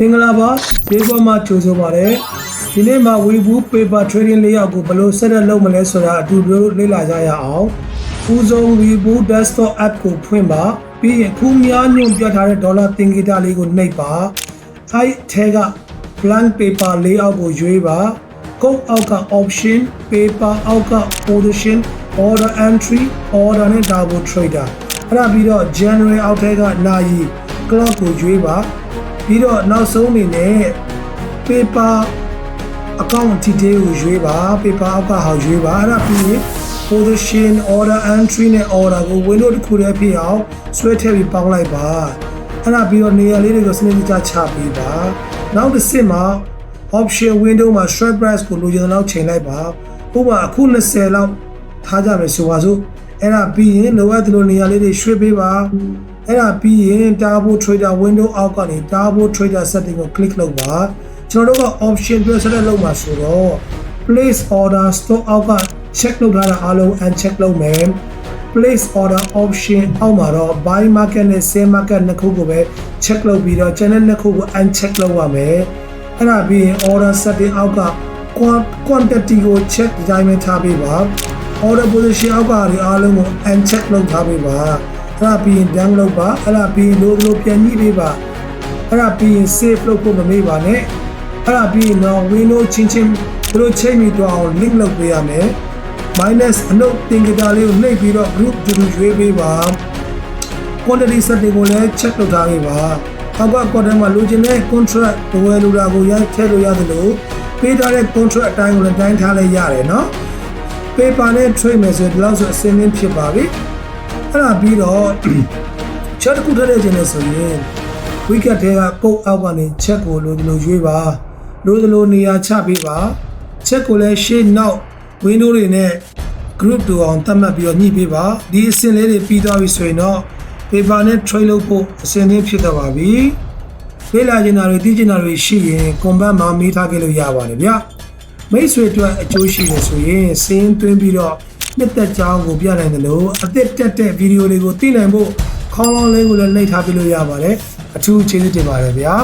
မင်္ဂလာပါဈေးပေါ်မှာကြိုဆိုပါရစေဒီနေ့မှာ Weibo Paper Trading လေးယောက်ကိုဘယ်လိုဆက်လက်လုပ်မလဲဆိုတာအတူတူလေ့လာကြရအောင်ဦးဆုံး Weibo Desktop App ကိုဖွင့်ပါပြီးရင်ခုများညွန်ပြထားတဲ့ဒေါ်လာသင်္ကေတလေးကိုနှိပ်ပါအဲ့ထဲက blank paper လေးအောက်ကိုရွေးပါကုတ်အောက်က option paper အောက်က position order entry order နဲ့ double trader အဲ့ဒါပြီးတော့ January အောက်ထဲကနာရီ clock ကိုရွေးပါ ပြီးတော့နောက်ဆုံးအနေနဲ့ paper account detail ကိုရွေးပါ paper အောက်ကဟာရွေးပါအဲ့ဒါပြီးရင် position order entry နဲ့ order ကို window တစ်ခုတည်းဖြစ်အောင်ဆွဲထည့်ပြီးပေါင်းလိုက်ပါအဲ့ဒါပြီးတော့နေရာလေးတွေကိုစနစ်တကျချပေးပါနောက်တစ်ဆင့်မှာ option window မှာ strike price ကိုလိုချင်တဲ့လောက်ချိန်လိုက်ပါဥပမာအခု20လောက်ထားကြမယ်ဆိုပါစို့အဲ့ဒါပြီးရင်လိုအပ်သလိုနေရာလေးတွေရွှေ့ပေးပါ အဲ့ဒါပြီးရင် turbo trader window အောက်ကနေ turbo trader setting ကို click လုပ်ပါကျွန်တော်တို့က option ပြဆက်လက်လုပ်မှာဆိုတော့ place order store အောက်က check လုပ်ထားတာအားလုံး uncheck လုပ်မယ် place order option အောက်မှာတော့ buy market နဲ့ sell market နှစ်ခုကိုပဲ check လုပ်ပြီးတော့ channel နှစ်ခုကို uncheck လုပ်ရမယ်အဲ့ဒါပြီးရင် order setting အောက်က quan- quantity ကို check ဒီတိုင်းပဲထားပေးပါ order position အောက်ကတွေအားလုံးကို uncheck လုပ်ထားပေးပါ အဲ့ဒါပြီးရင် down လုပ်ပါအဲ့ဒါပြီးရင်လိုလိုပြန်ညှိပေးပါအဲ့ဒါပြီးရင် save လုပ်ဖို့မမေ့ပါနဲ့အဲ့ဒါပြီးရင်တော့ window ချင်းချင်းတို့ချိန်ပြီးတော့အောင် link လုပ်ပေးရမယ် minus အနုပ်တင်ကြတာလေးကိုနှိပ်ပြီးတော့ group တူတူရွေးပေးပါ quantity setting ကိုလည်း check လုပ်ထားပေးပါအောက်က quarter မှာလိုချင်တဲ့ contract ဝယ်လိုတာကိုရိုက်ထည့်လို့ရတယ်လို့ပေးထားတဲ့ contract အတိုင်းကိုလည်းတိုင်းထားလိုက်ရတယ်เนาะ paper နဲ့ trade မယ်ဆိုရင်ဒီလောက်ဆိုအစင်းင်းဖြစ်ပါပြီ အဲ့ဒါပြီးတော့ချက်တစ်ခုထည့်တဲ့ခြင်းနဲ့ဆိုရင် wicket ထဲကကုတ်အောက်ကနေချက်ကိုလိုလိုရွေးပါလိုလိုနေရာချပေးပါချက်ကိုလည်းရှေ့နောက် window တွေနဲ့ group တူအောင်သတ်မှတ်ပြီးတော့ညှိပေးပါဒီအစင်လေးတွေပြီးသွားပြီဆိုရင်တော့ paper နဲ့ trade လုပ်ဖို့အစင်လေးဖြစ်တော့ပါပြီလေ့လာကျင်တာတွေသိကျင်တာတွေရှိရင် combat မှာမေးထားခဲ့လို့ရပါတယ်ဗျမိတ်ဆွေအတွက်အကျိုးရှိတယ်ဆိုရင်စင်းသွင်းပြီးတော့ နှစ်သက်ကြောင်းကိုပြနိုင်တယ်လို့အသက်တက်တဲ့ဗီဒီယိုတွေကိုသိနိုင်ဖို့ခေါင်းလောင်းလေးကိုလည်းနှိပ်ထားပြလို့ရပါတယ်အထူးကျေးဇူးတင်ပါတယ်ဗျာ